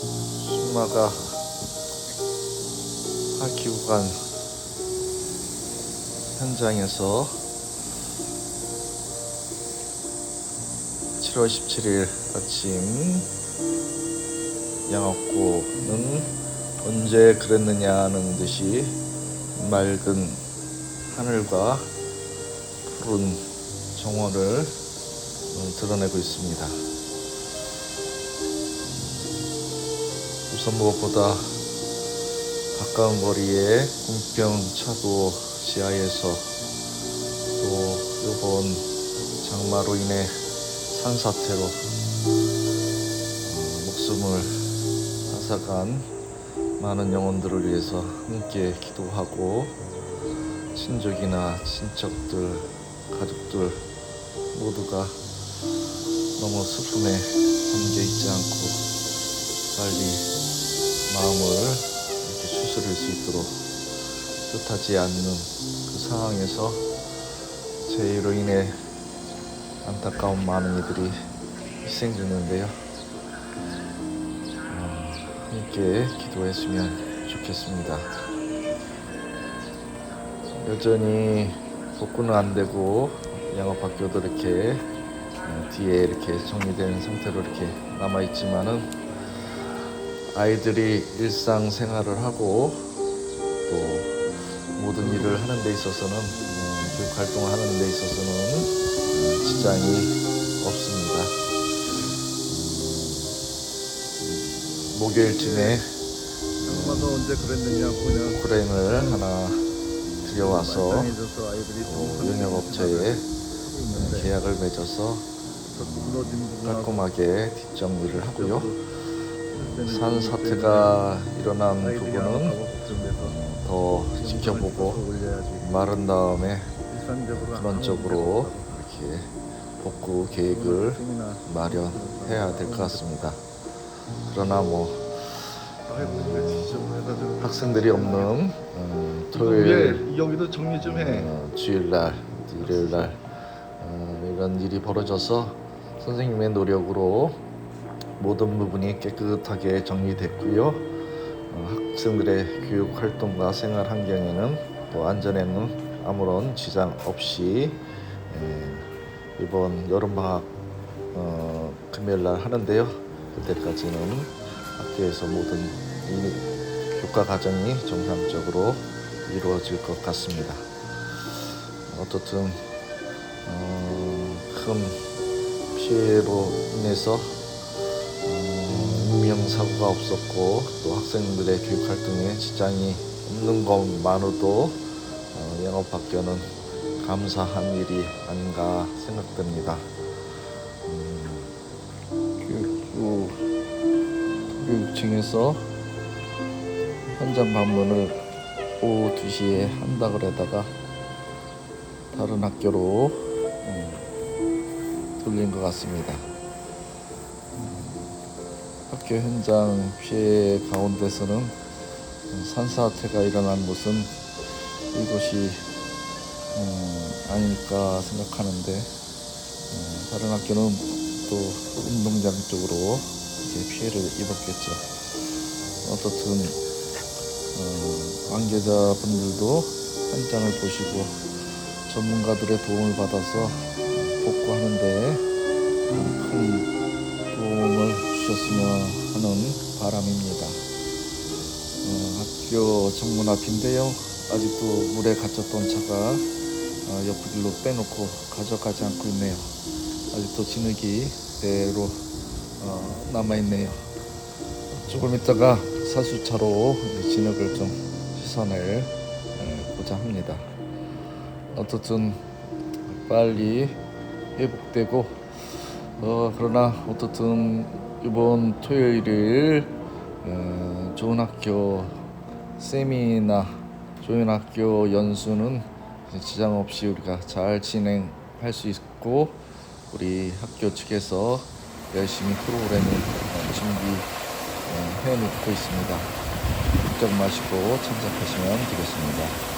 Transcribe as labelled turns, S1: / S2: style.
S1: 순마가 하기구간 현장에서 7월 17일 아침 양업구는 언제 그랬느냐는 듯이 맑은 하늘과 푸른 정원을 어, 드러내고 있습니다. 우선 무엇보다 가까운 거리에 군평차도 지하에서 또 이번 장마로 인해 산사태로 어, 목숨을 앗아간 많은 영혼들을 위해서 함께 기도하고 친족이나 친척들, 가족들 모두가 너무 슬픔에 잠겨 있지 않고 빨리 마음을 이렇게 추스릴 수 있도록 뜻하지 않는 그 상황에서 제 일로 인해 안타까운 많은 이들이 희생 중인데요. 어, 함께 기도했으면 좋겠습니다. 여전히 복구는 안 되고 양업학교도 이렇게 어, 뒤에 이렇게 정리된 상태로 이렇게 남아 있지만은 아이들이 일상 생활을 하고 또 모든 일을 하는 데 있어서는 어, 교육 활동을 하는 데 있어서는 어, 지장이 없습니다. 음, 목요일쯤에
S2: 엄마도 언제 그랬느냐 그냥
S1: 크레인을 하나 들여와서
S2: 있는데
S1: 계약을 맺어서 깔끔하게 뒷정리를 하고요.
S2: 그때는 산좀
S1: 사태가 일어난 부분은
S2: 더좀
S1: 지켜보고 마른 다음에 쪽으로 이렇게 복구 계획을 마련해야 될 것 같습니다. 그러나 뭐
S2: 지저분해가지고
S1: 학생들이 없는 음, 토요일
S2: 토요일 여기도 정리 좀 해
S1: 어, 주일날, 일요일날 어, 이런 일이 벌어져서 선생님의 노력으로 모든 부분이 깨끗하게 정리됐고요. 어, 학생들의 교육 활동과 생활 환경에는 또 안전에는 아무런 지장 없이 에, 이번 여름 방학 어, 금요일 날 하는데요. 그때까지는 학교에서 모든 이 교과 과정이 정상적으로 이루어질 것 같습니다. 어떻든 어, 큰 피해로 인해서 어, 인명 사고가 없었고 또 학생들의 교육 활동에 지장이 없는 것만으로도 어, 영업학교는 감사한 일이 아닌가 생각됩니다. 음, 교육부 교육청에서 현장 방문을 오후 2시에 한다 그러다가 다른 학교로 음, 돌린 것 같습니다. 음, 학교 현장 피해 가운데서는 산사태가 일어난 곳은 이곳이 음, 아닐까 생각하는데 음, 다른 학교는 또 운동장 쪽으로 피해를 입었겠죠. 어떻든 어, 관계자분들도 현장을 보시고 전문가들의 도움을 받아서 복구하는데 큰 도움을 주셨으면 하는 바람입니다. 어, 학교 정문 앞인데요. 아직도 물에 갇혔던 차가 어, 옆길로 빼놓고 가져가지 않고 있네요. 아직도 진흙이 그대로 어, 남아있네요. 조금 있다가 사수차로 이 진흙을 좀 에, 고자 합니다. 어떻든 빨리 회복되고 어 그러나 어떻든 이번 토요일 어, 좋은 학교 세미나 좋은 학교 연수는 지장 없이 우리가 잘 진행할 수 있고 우리 학교 측에서 열심히 프로그램을 어, 준비 어, 해놓고 있습니다. 걱정 마시고 참석하시면 되겠습니다.